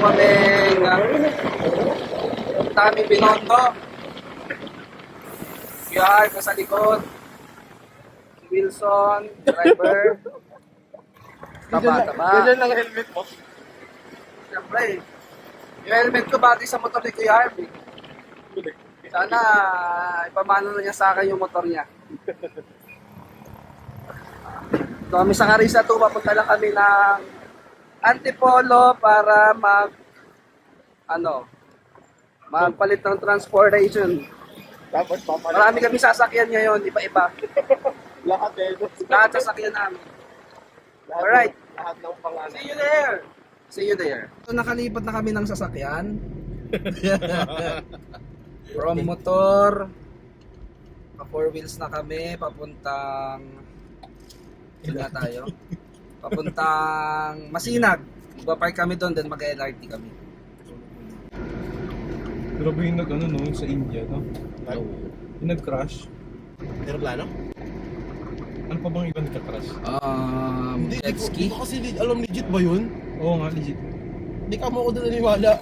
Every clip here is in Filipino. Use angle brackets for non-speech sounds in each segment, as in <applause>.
kami Tami Binondo. QR ko sa likod. Si Wilson, driver. <laughs> Taba, taba. Ganyan lang helmet mo. Siyempre, yung helmet ko bagay sa motor ni Kuya Harvey. Sana ipamano na niya sa akin yung motor niya. <laughs> Kami sa Carissa 2, papunta lang kami ng Antipolo para mag ano magpalit ng transportation. Dapat papalit. Marami kami sasakyan ngayon, iba-iba. <laughs> Lahat eh. Lahat sasakyan namin. Lahat Alright. Lahat ng pangalan. See you there! See you there. So, nakalipat na kami ng sasakyan. <laughs> From motor, pa four wheels na kami, papuntang saan tayo? <laughs> Papuntang Masinag. Magpa-park kami doon, then mag-LRT kami. Grabe yung nag ano no, sa India no? Yung nag-crash. Aeroplano? Ano pa bang ibang nagka-crash? Um, Hindi, jet di ko, ski. di ko kasi li- alam legit ba yun? Oo nga, legit. Hindi ka mo ako doon naniwala.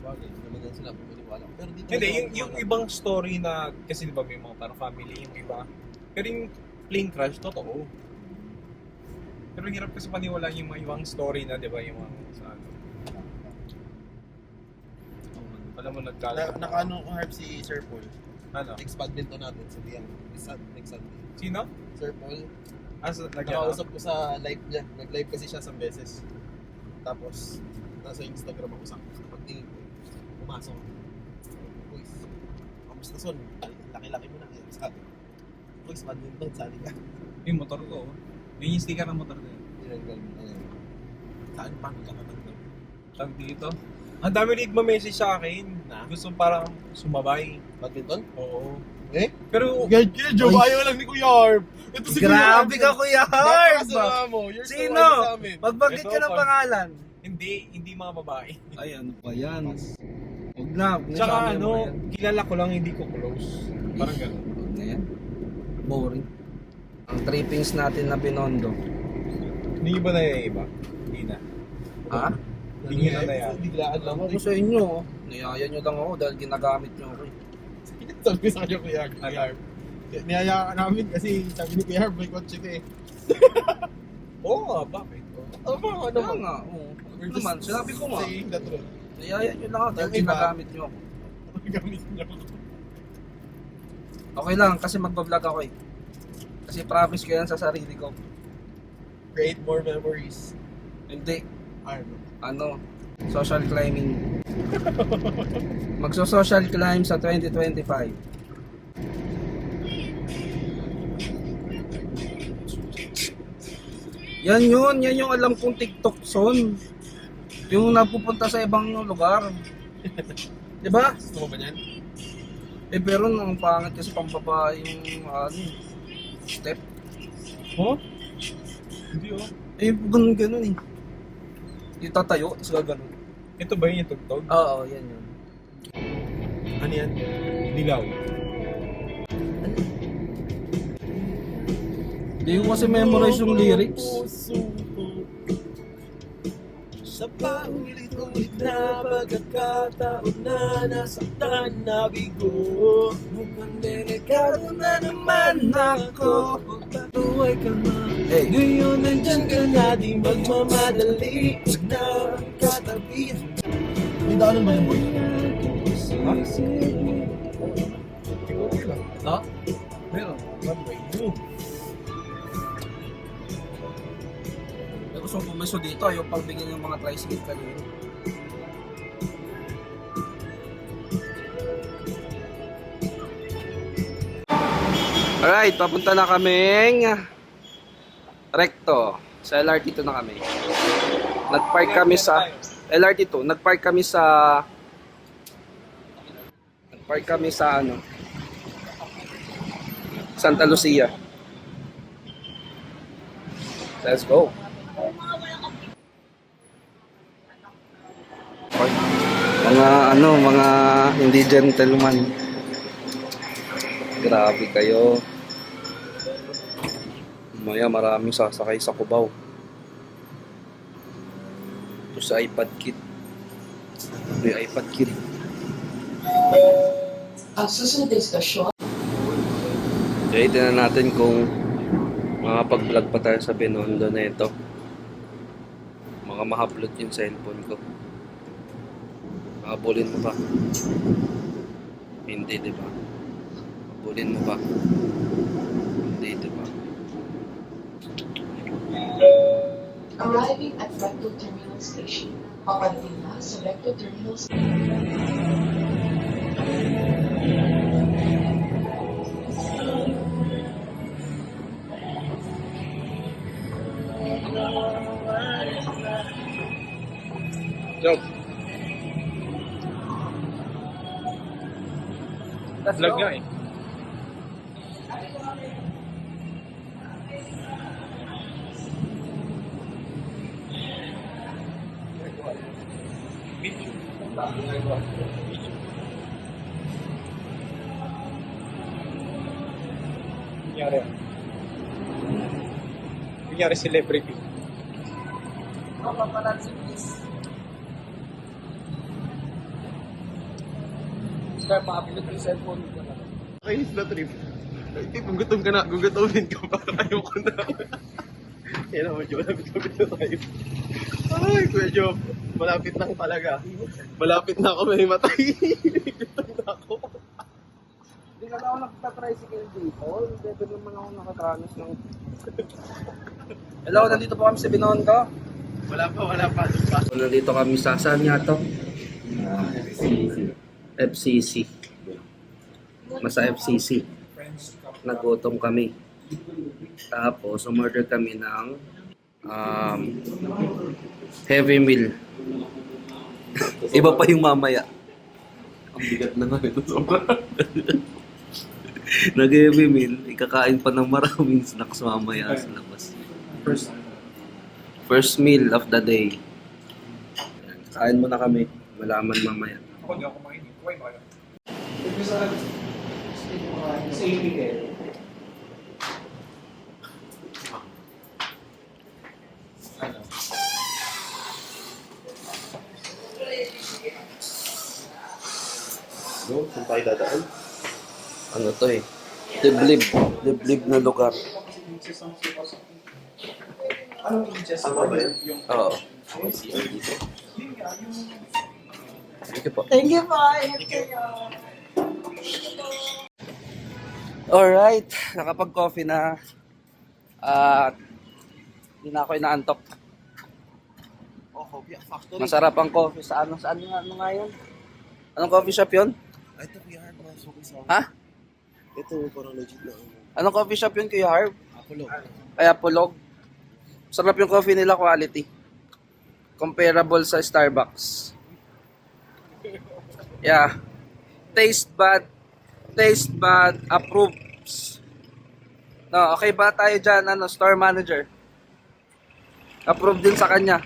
Bagay, naman yan sila pumaniwala. Pero di Hindi, yung, yung ibang story na, kasi di ba may mga parang family, yung iba. Pero yung plane crash, totoo. Pero ang hirap kasi paniwala yung mga ibang story na, di ba, yung mga sa ano. Alam mo, nagkala. Na, nakaano ko harp si Sir Paul. Ano? Next badminton natin sa Liang. Next, Sun- next Sunday. Sino? Sir Paul, Ah, nag nakausap ko sa live niya. Nag-live kasi siya sa beses. Tapos, nasa Instagram ako sa pagtingin ko. Pumasok. Boys, kamusta son? Laki-laki mo na. Sabi ko, Boys, badminton, sali ka. Yung motor ko. oh. Yun yung sticker ng motor ko. Tinanggal mo. Ayun. Saan pa nagkakatanggal? Tag dito. Ang dami rin nagma-message sa akin. Na? Gusto parang sumabay. Badminton? Oo. Eh? Pero, ka, Joe. Ay. Ayaw lang ni Kuya Harp. Ito si Grabe ka, Kuya Harp! Napakasama mo. You're so Sino? sa amin. Magbanggit ka ng pangalan. hindi, hindi mga babae. Ay, ano pa yan? Huwag na. huwag na Tsaka mo ano, yan. kilala ko lang, hindi ko close. Parang gano'n. Huwag na yan. Boring. Ang trippings natin na binondo. Hindi ba na yung iba? Hindi na. Ha? Hindi na na yan. Biglaan lang. Ako sa inyo, oh. niyaya nyo lang ako dahil ginagamit nyo ako. eh. <laughs> Sabi sa kanya, Kuya. Kuya ka namin kasi sabi ni Kuya Harp, may kotse ka eh. <laughs> Oo nga, bakit? Ano ba? Ano Kaya ba? nga, oo. We're Naman, just sinabi ko nga. Saying the truth. Niyaya nyo lang ako dahil Yung iba- ginagamit nyo ako. <laughs> Gamit niya ako. Okay lang, kasi magbablog ako eh. Kasi promise ko yan sa sarili ko. Create more memories. Hindi, Ano? ano, social climbing. <laughs> Magso-social climb sa 2025. Yan yun, yan yung alam kong TikTok son. Yung napupunta sa ibang lugar. 'Di ba? Gusto mo ba niyan? Eh pero nang pangit kasi pambaba yung ano, step. Huh? Hindi oh. Eh ganun ganun eh. Yung tatayo, tapos gaganon. Ito ba yung tugtog? Oo, yan yun. Ano yan? Dilaw. Hindi ko kasi memorize yung lyrics. Sa paulit-ulit na pagkakataon na nasaktan na bigo Mukhang delikado na naman ako Patuloy ka ma Hey. Ngayon nandyan ka na di magmamadali Huwag na katabi May daanan ba yung boy? Ha? Okay lang. Ha? Meron. One way. Gusto kong pumiso dito, ayaw pang bigyan ng mga tricycle kanina. Alright, papunta na kaming Recto. Sa LRT 2 na kami. Nagpark kami sa LRT 2. Nagpark kami sa Nagpark kami sa ano Santa Lucia. Let's go. Mga ano, mga hindi gentleman. Grabe kayo. Maya maraming sasakay sa Cubao. Ito sa iPad kit. May iPad kit. Ang susunod na istasyon, Okay, tingnan natin kung makapag-vlog pa tayo sa Binondo na ito. Mga ma-upload yung cellphone ko. Makabulin mo ba? Hindi, di ba? Makabulin mo ba? Hindi, di ba? arriving at Recto Terminal Station. Paparating na sa Recto Terminal Station. Job. Vlog nga eh. Kunyari. Kunyari celebrity. Kaya makapilot yung cellphone ko na. Kainis na trip. Hindi, kung gutom ka na, gugutomin ka pa. <laughs> Ayoko na. <laughs> Yan naman, Joe. Lapit-lapit na tayo. Ay, Kuya Joe. Malapit na talaga. Malapit na ako may matay. Gutom na ako. Hindi na ako nagpa-tricycle dito. Hindi doon naman ako nakatranos ng... Hello, nandito po kami sa Binondo. Wala pa, wala pa. So, nandito kami sa saan nga to? FCC. Masa FCC. Nagutom kami. Tapos, umorder kami ng um, heavy meal. <laughs> Iba pa yung mamaya. Ang bigat na nga ito. Sobra. <laughs> Nag-heavy meal, ikakain pa ng maraming snacks mamaya sa labas. First. First meal of the day. Kain muna kami. Malaman mamaya. Ako hindi ako makinig. Kumain ba kayo? No, saan tayo dadaan? Ano to eh? Liblib. Liblib na lugar. Anong inches? Tama ba Oo. Yun yung Thank you po. Thank you po. Ingat kayo. Alright. Nakapag-coffee na. At hindi na ako inaantok. Oh, Coffee Factory. Masarap ang coffee sa ano? Saan nga, ano nga yun? Anong coffee shop yun? Ay, ito Kuya Harp. mga suki sa Ha? Ito, parang legit na. ano. Anong coffee shop yun, Kuya Harv? Apollo. Kaya Pulog. Sarap yung coffee nila, quality. Comparable sa Starbucks. Yeah. Taste bad. Taste bad. Approves. No, okay ba tayo dyan, ano, store manager? Approve din sa kanya.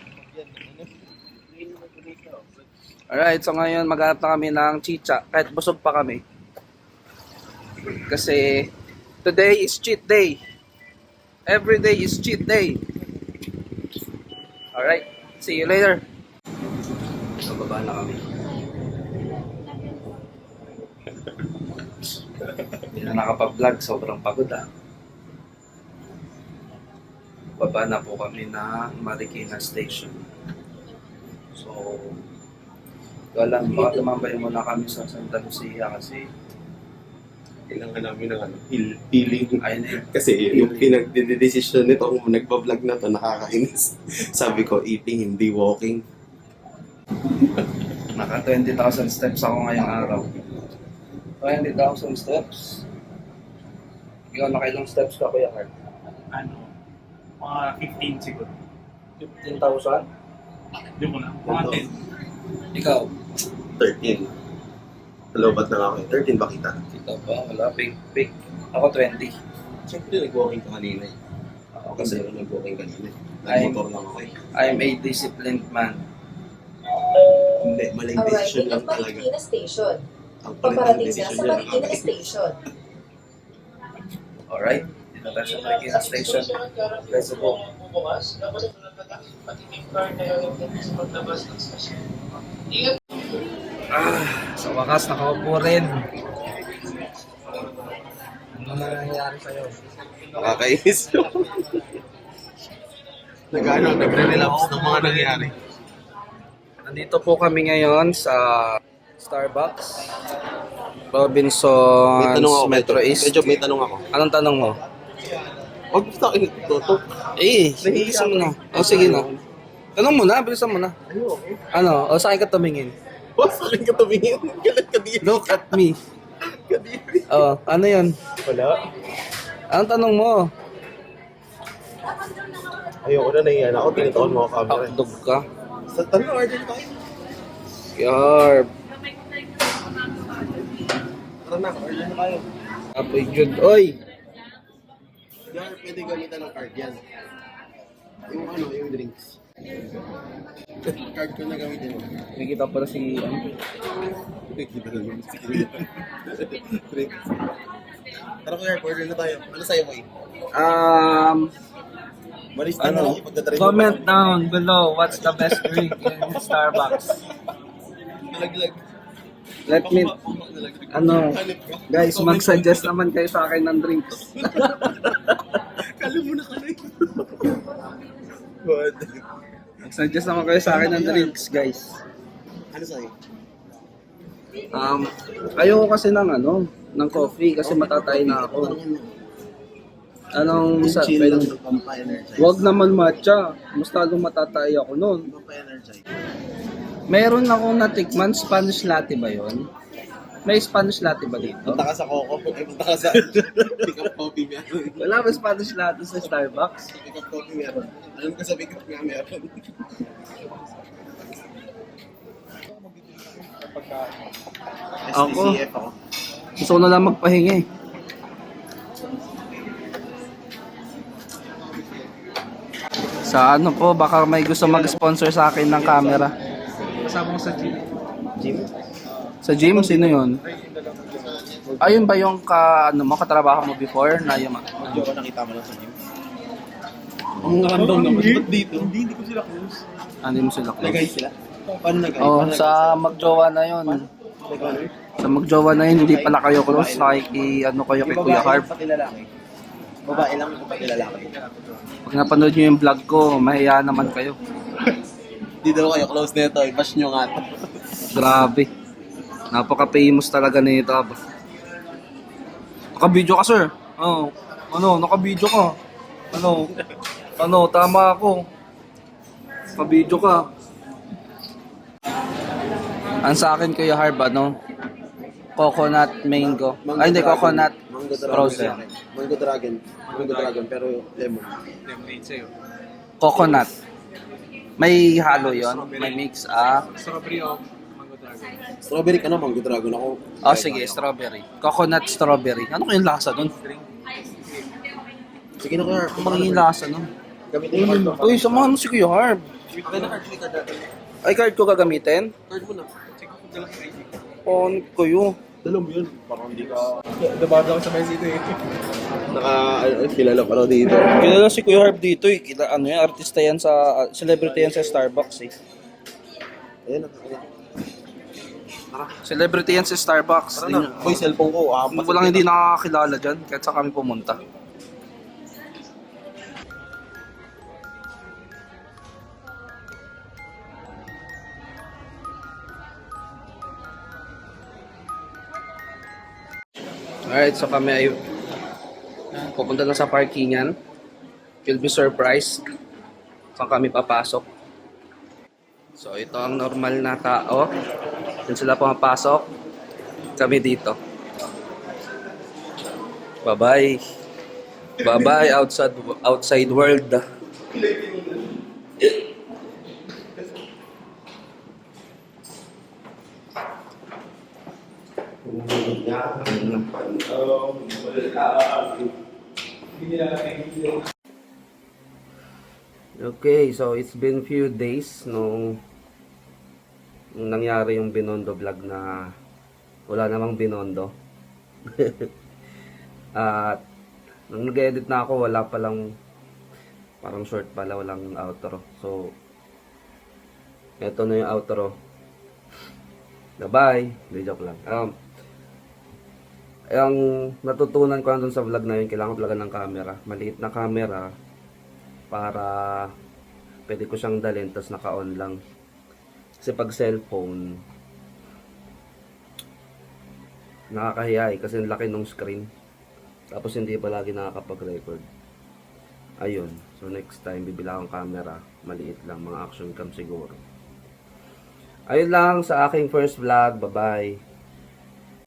Alright, so ngayon maghanap na kami ng chicha. Kahit busog pa kami. Kasi today is cheat day. Every day is cheat day. Alright, see you later. So, baba na kami. Hindi na nakapag-vlog, sobrang pagod ah. Baba na po kami na Marikina Station. So, wala, baka tumambay muna kami sa Santa Lucia kasi Kailangan namin ng ano, heal- healing. ayun eh, Kasi yung pinag-decision nito kung nagpa-vlog na to, nakakainis. <laughs> Sabi ko, eating, hindi walking. Naka 20,000 steps ako ngayong araw. 20,000 steps? Ikaw nakailang steps ka, Kuya Carl? ano, mga 15 siguro. 15,000? Hindi mo na. Mga 10. Ikaw? 13. Lobat na nga ako. eh. 13 ba kita? Ikaw ba? Wala, big, big. Ako 20. Siyempre, nag-walking ka kanina eh. Ako kasi ako nag-walking kanina eh. Ay. Nag-motor lang ako eh. I'm a disciplined man. Hindi, maling Alright, decision lang talaga. Marikina Station. Ang ng Paparating na decision sa Marikina. Station. Alright? Dito tayo sa Marikina Station. Let's go. Ah, sa wakas, nakaupo rin. Ano na nangyayari sa'yo? Nakakainis yun. Nag-ano, nagre-relapse ng mga nangyari. Nandito po kami ngayon sa Starbucks. Robinson's May tanong ako, Metro East. Medyo may tanong ako. Anong tanong mo? Huwag mo sa akin tutok. Eh, bilisan mo na. O, sige na. Tanong mo na, bilisan mo na. Ano? O, sa akin ka tumingin. Huwag sa akin ka tumingin. Galit ka din. Look at me. Kadiri. Oh, ano yun? Wala. Anong tanong mo? Ayoko na nahiyan ako. Tinitaon mo ako camera. Akdog ka. Sa tanong, order tayo. Yarb. Tara na, order na tayo. Apoy Jud. Oy! Yar, pwede gamitan ng card yan. Yung ano, yung drinks. Card ko na gamitin mo. Nakikita pala si... Ano? Kita na yung drinks. Tara ko, order na tayo. Ano sa'yo, Boy? Um, Malis na ano? lang ipagdadrive mo. Comment down below what's the best drink in Starbucks. Nalaglag. Let me... Ano? Ka. Guys, mag-suggest naman kayo sa akin ng drinks. <laughs> Kala mo na kaloy. <laughs> What? Mag-suggest naman kayo sa akin ng drinks, guys. Ano sa'yo? Um, ayoko kasi ng ano, ng coffee kasi matatay na ako. Anong sa Chill lang, pampa-energize. Wag naman matcha. Mas lalong matatay ako noon. Pampa-energize. Meron akong natikman, Spanish latte ba yon? May Spanish latte ba dito? Punta ka sa Coco, punta ka sa <laughs> pick up coffee meron. Wala ba Spanish latte sa Starbucks? Pick up coffee meron. Alam ko sa pick up nga meron. Ako. Gusto ko na lang magpahinga eh. Sa ano po, baka may gusto mag-sponsor sa akin ng camera. Kasama ko sa gym. Gym? Sa gym, sino yun? Ayun ba yung ka, ano mo, katrabaho mo before na yung... Hindi nakita mo lang sa gym. Ang random naman. Ba't dito? Hindi, hindi ko sila close. Ano mo sila? Nagay sila? Paano nagay? Oh, Paano sa magjowa na yun. Sa magjowa na yun, hindi pala kayo close. Nakiki, ano kayo kay Kuya Harp. Pati lalaki. Babae lang yung pati lalaki. Pag napanood nyo yung vlog ko, mahiya naman kayo. <laughs> Hindi daw kayo close nito. I-bash nyo nga. Grabe. Napaka-famous talaga nito. Naka-video ka, sir. Oo. Ano, naka-video ka. Ano, ano, tama ako. Naka-video ka. Ang sa akin, Kuya Harb, ano? Coconut mango. Ay, hindi, coconut Mango dragon. frozen. Mango dragon. Mango dragon, pero lemon. Lemonade sa'yo. Coconut. May halo yon May mix, ah. Strawberry o mango dragon. Strawberry ka na, mango dragon ako. Oh, sige, strawberry. Coconut strawberry. Ano kayong lasa nun? Sige na kuya. Ano kayong lasa nun? Gamitin mo card mo. Uy, samahan mo si Kuya Harb. Okay na natin. Ay, card ko gagamitin? Card mo na. Check ko kung dala sa ID. On ko yun. Dalo mo yun. Parang hindi ka... Dabado ako sa may city eh. Naka... Ay, kilala pa raw dito. Kilala si Kuya Harb dito eh. Kila, ano yan, artista yan sa, uh, celebrity yan sa Starbucks eh. Ayan na. Celebrity yan sa Starbucks. Tara Hindi na. Uy, cellphone ko. Ah, nyo- Walang hindi nakakakilala dyan kahit sa kami pumunta. Alright, so kami ay pupunta na sa parkingan. You'll be surprised saan kami papasok. So ito ang normal na tao. Diyan sila pumapasok. Kami dito. Bye-bye. Bye-bye outside outside world. Okay, so it's been few days nung, nung nangyari yung Binondo vlog na wala namang Binondo. <laughs> At nung nag-edit na ako, wala palang Parang short pala, walang outro. So, eto na yung outro. Bye-bye. Hindi, joke lang. Um, ang natutunan ko lang dun sa vlog na yun, kailangan vlogan ng camera. Maliit na camera para pwede ko siyang dalhin tapos naka-on lang. Kasi pag cellphone, nakakahiya eh kasi ang laki ng screen. Tapos hindi pa lagi nakakapag-record. Ayun. So next time bibila akong camera. Maliit lang. Mga action cam siguro. Ayun lang sa aking first vlog. Bye-bye.